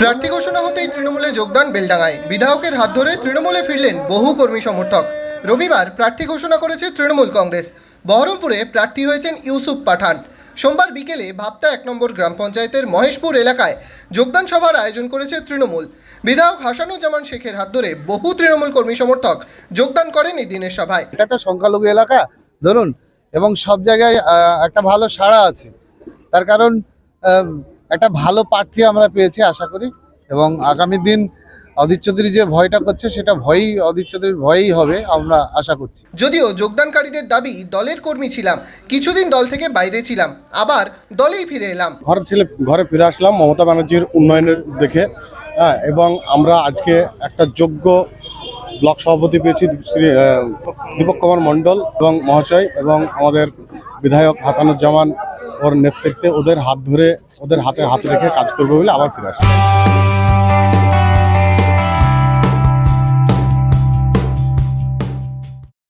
প্রার্থী ঘোষণা হতেই তৃণমূলে যোগদান বেলডাঙায় বিধায়কের হাত ধরে তৃণমূলে ফিরলেন বহু কর্মী সমর্থক। রবিবার প্রার্থী ঘোষণা করেছে তৃণমূল কংগ্রেস। বহরমপুরে প্রার্থী হয়েছেন ইউসুফ পাঠান। সোমবার বিকেলে ভাবতা এক নম্বর গ্রাম পঞ্চায়েতের মহেশপুর এলাকায় যোগদান সভার আয়োজন করেছে তৃণমূল। বিধায়ক হাসানুজ্জামান শেখের হাত ধরে বহু তৃণমূল কর্মী সমর্থক যোগদান করেন এই দিনের সভায়। এটা তো সংখ্যালঘু এলাকা, ধরুন, এবং সব জায়গায় একটা ভালো সাড়া আছে। তার কারণ একটা ভালো প্রার্থী আমরা পেয়েছি আশা করি। এবং আগামী দিন অধীর চৌধুরী যে ভয়টা করছে সেটা ভয়ই অধীর চৌধুরীর ভয়ই হবে আমরা আশা করছি। যদিও যোগদানকারীদের দাবি দলের কর্মী ছিলাম কিছুদিন দল থেকে বাইরে ছিলাম আবার দলেই ফিরে এলাম। ঘর ছেলে ঘরে ফিরে আসলাম মমতা ব্যানার্জির উন্নয়নের দেখে হ্যাঁ এবং আমরা আজকে একটা যোগ্য ব্লক সভাপতি পেয়েছি শ্রী দীপক কুমার মণ্ডল এবং মহাশয় এবং আমাদের বিধায়ক হাসানুজ্জামান ওর নেতৃত্বে ওদের হাত ধরে, ওদের হাতে হাত রেখে কাজ করবে বলে আবার ফিরে আসলাম